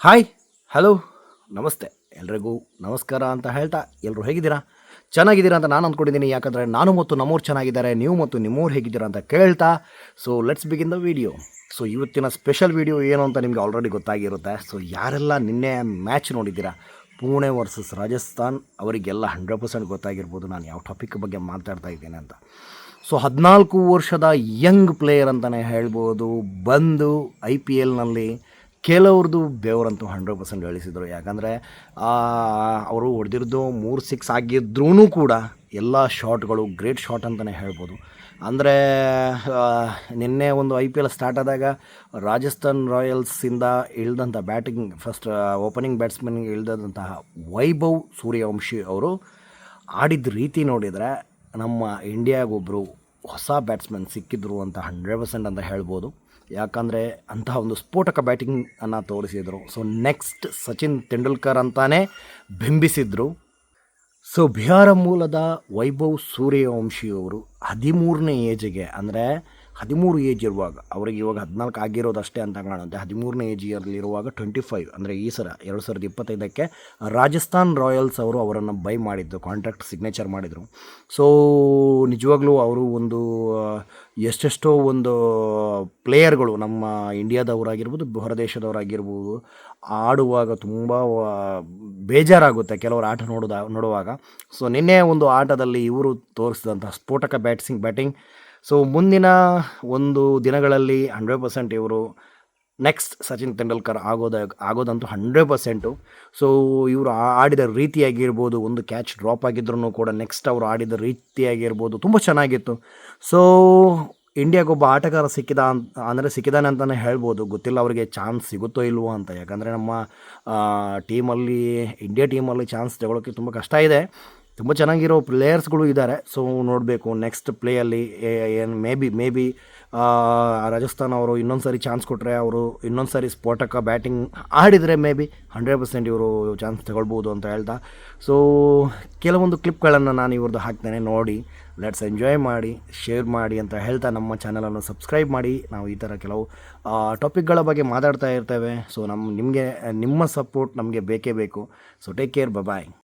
Hi hello ನಮಸ್ತೆ. ಎಲ್ರಿಗೂ ನಮಸ್ಕಾರ ಅಂತ ಹೇಳ್ತಾ ಎಲ್ಲರೂ ಹೇಗಿದ್ದೀರಾ? ಚೆನ್ನಾಗಿದ್ದೀರಾ ಅಂತ ನಾನು ಅಂದ್ಕೊಂಡಿದ್ದೀನಿ. ಯಾಕಂದರೆ ನಾನು ಮತ್ತು ನಮ್ಮೂರು ಚೆನ್ನಾಗಿದ್ದಾರೆ, ನೀವು ಮತ್ತು ನಿಮ್ಮೂರು ಹೇಗಿದ್ದೀರಾ ಅಂತ ಕೇಳ್ತಾ. So let's begin the video so ಇವತ್ತಿನ ಸ್ಪೆಷಲ್ ವಿಡಿಯೋ ಏನು ಅಂತ ನಿಮಗೆ ಆಲ್ರೆಡಿ ಗೊತ್ತಾಗಿರುತ್ತೆ. ಸೊ ಯಾರೆಲ್ಲ ನಿನ್ನೆ ಮ್ಯಾಚ್ ನೋಡಿದ್ದೀರಾ? ಪುಣೆ ವರ್ಸಸ್ ರಾಜಸ್ಥಾನ್. ಅವರಿಗೆಲ್ಲ ಹಂಡ್ರೆಡ್ ಪರ್ಸೆಂಟ್ ಗೊತ್ತಾಗಿರ್ಬೋದು. ನಾನು ಯಾವ ಟಾಪಿಕ್ ಬಗ್ಗೆ ಮಾತಾಡ್ತಾ ಇದ್ದೇನೆ ಅಂತ. ಸೊ ಹದಿನಾಲ್ಕು ವರ್ಷದ ಯಂಗ್ ಪ್ಲೇಯರ್ ಅಂತಲೇ ಹೇಳ್ಬೋದು. ಬಂದು ಐ ಪಿ ಎಲ್ನಲ್ಲಿ ಕೆಲವ್ರದ್ದು ಬೇವರಂತೂ ಹಂಡ್ರೆಡ್ ಪರ್ಸೆಂಟ್ ಇಳಿಸಿದರು ಯಾಕಂದರೆ ಅವರು ಹೊಡೆದಿರೋದು ಮೂರು, ಸಿಕ್ಸ್ ಆಗಿದ್ರೂ ಕೂಡ ಎಲ್ಲ ಶಾಟ್ಗಳು ಗ್ರೇಟ್ ಶಾಟ್ ಅಂತಲೇ ಹೇಳ್ಬೋದು. ಅಂದರೆ ನಿನ್ನೆ ಒಂದು ಐ ಪಿ ಎಲ್ ಸ್ಟಾರ್ಟ್ ಆದಾಗ ರಾಜಸ್ಥಾನ್ ರಾಯಲ್ಸಿಂದ ಇಳ್ದಂಥ ಬ್ಯಾಟಿಂಗ್, ಫಸ್ಟ್ ಓಪನಿಂಗ್ ಬ್ಯಾಟ್ಸ್ಮನ್ಗೆ ಇಳಿದಂತಹ ವೈಭವ್ ಸೂರ್ಯವಂಶಿ ಅವರು ಆಡಿದ ರೀತಿ ನೋಡಿದರೆ ನಮ್ಮ ಇಂಡಿಯಾಗೊಬ್ಬರು ಹೊಸ ಬ್ಯಾಟ್ಸ್ಮನ್ ಸಿಕ್ಕಿದ್ರು ಅಂತ ಹಂಡ್ರೆಡ್ ಪರ್ಸೆಂಟ್ ಅಂತ ಹೇಳ್ಬೋದು. ಯಾಕಂದರೆ ಅಂತಹ ಒಂದು ಸ್ಫೋಟಕ ಬ್ಯಾಟಿಂಗನ್ನು ತೋರಿಸಿದರು. ಸೊ ನೆಕ್ಸ್ಟ್ ಸಚಿನ್ ತೆಂಡೂಲ್ಕರ್ ಅಂತಾನೇ ಬಿಂಬಿಸಿದರು. ಸೊ ಬಿಹಾರ ಮೂಲದ ವೈಭವ್ ಸೂರ್ಯವಂಶಿಯವರು ಹದಿಮೂರನೇ ಏಜಿಗೆ ಅಂದರೆ ಹದಿಮೂರು ಏಜ್ ಇರುವಾಗ, ಅವರಿಗೆ ಇವಾಗ ಹದಿನಾಲ್ಕು ಆಗಿರೋದಷ್ಟೇ ಅಂತ ಕಾಣುತ್ತೆ ಹದಿಮೂರನೇ ಏಜಿಯಲ್ಲಿರುವಾಗ ಟ್ವೆಂಟಿ ಫೈವ್ ಅಂದರೆ ಈ ಸಲ ಎರಡು ಸಾವಿರದ ಇಪ್ಪತ್ತೈದಕ್ಕೆ ರಾಜಸ್ಥಾನ್ ರಾಯಲ್ಸ್ ಅವರು ಅವರನ್ನು ಬೈ ಮಾಡಿದ್ದು ಕಾಂಟ್ರಾಕ್ಟ್ ಸಿಗ್ನೇಚರ್ ಮಾಡಿದರು. ಸೊ ನಿಜವಾಗ್ಲೂ ಅವರು ಒಂದು ಎಷ್ಟೆಷ್ಟೋ ಒಂದು ಪ್ಲೇಯರ್ಗಳು ನಮ್ಮ ಇಂಡಿಯಾದವರಾಗಿರ್ಬೋದು ಹೊರದೇಶದವರಾಗಿರ್ಬೋದು ಆಡುವಾಗ ತುಂಬ ಬೇಜಾರಾಗುತ್ತೆ. ಕೆಲವರು ಆಟ ನೋಡೋದ, ನೋಡುವಾಗ. ಸೊ ನಿನ್ನೆ ಒಂದು ಆಟದಲ್ಲಿ ಇವರು ತೋರಿಸಿದಂಥ ಸ್ಫೋಟಕ ಬ್ಯಾಟ್ಸಿಂಗ್ ಬ್ಯಾಟಿಂಗ್ ಸೊ ಮುಂದಿನ ಒಂದು ದಿನಗಳಲ್ಲಿ ಹಂಡ್ರೆಡ್ ಪರ್ಸೆಂಟ್ ಇವರು ನೆಕ್ಸ್ಟ್ ಸಚಿನ್ ತೆಂಡೂಲ್ಕರ್ ಆಗೋದ, ಆಗೋದಂತೂ ಹಂಡ್ರೆಡ್ ಪರ್ಸೆಂಟು ಸೊ ಇವರು ಆಡಿದ ರೀತಿಯಾಗಿರ್ಬೋದು, ಒಂದು ಕ್ಯಾಚ್ ಡ್ರಾಪ್ ಆಗಿದ್ರೂ ಕೂಡ ನೆಕ್ಸ್ಟ್ ಅವರು ಆಡಿದ ರೀತಿಯಾಗಿರ್ಬೋದು, ತುಂಬ ಚೆನ್ನಾಗಿತ್ತು. ಸೊ ಇಂಡಿಯಾಗೊಬ್ಬ ಆಟಗಾರ ಸಿಕ್ಕಿದ ಅಂತ ಅಂದರೆ ಸಿಕ್ಕಿದಾನೆ ಅಂತಲೇ ಹೇಳ್ಬೋದು. ಗೊತ್ತಿಲ್ಲ ಅವರಿಗೆ ಚಾನ್ಸ್ ಸಿಗುತ್ತೋ ಇಲ್ವೋ ಅಂತ. ಯಾಕಂದರೆ ನಮ್ಮ ಟೀಮಲ್ಲಿ ಇಂಡಿಯಾ ಟೀಮಲ್ಲಿ ಚಾನ್ಸ್ ತಗೊಳ್ಳೋಕ್ಕೆ ತುಂಬ ಕಷ್ಟ ಇದೆ. ತುಂಬ ಚೆನ್ನಾಗಿರೋ ಪ್ಲೇಯರ್ಸ್ಗಳು ಇದ್ದಾರೆ. ಸೊ ನೋಡಬೇಕು ನೆಕ್ಸ್ಟ್ ಪ್ಲೇಯಲ್ಲಿ ಏನು maybe maybe Rajasthan ಅವರು ಇನ್ನೊಂದು ಸಾರಿ ಚಾನ್ಸ್ ಕೊಟ್ಟರೆ ಅವರು ಇನ್ನೊಂದು ಸಾರಿ ಸ್ಫೋಟಕ ಬ್ಯಾಟಿಂಗ್ ಆಡಿದರೆ ಮೇ ಬಿ ಹಂಡ್ರೆಡ್ ಪರ್ಸೆಂಟ್ ಇವರು ಚಾನ್ಸ್ ತಗೊಳ್ಬೋದು ಅಂತ ಹೇಳ್ತಾ. ಸೊ ಕೆಲವೊಂದು ಕ್ಲಿಪ್ಗಳನ್ನು ನಾನು ಇವ್ರದ್ದು ಹಾಕ್ತೇನೆ, ನೋಡಿ. ಲೆಟ್ಸ್ ಎಂಜಾಯ್ ಮಾಡಿ ಶೇರ್ ಮಾಡಿ ಅಂತ ಹೇಳ್ತಾ ನಮ್ಮ ಚಾನಲನ್ನು ಸಬ್ಸ್ಕ್ರೈಬ್ ಮಾಡಿ. ನಾವು ಈ ಥರ ಕೆಲವು ಟಾಪಿಕ್ಗಳ ಬಗ್ಗೆ ಮಾತಾಡ್ತಾ ಇರ್ತೇವೆ. ಸೊ ನಮ್ಮ ನಿಮಗೆ, ನಿಮ್ಮ ಸಪೋರ್ಟ್ ನಮಗೆ ಬೇಕೇ ಬೇಕು. So take care bye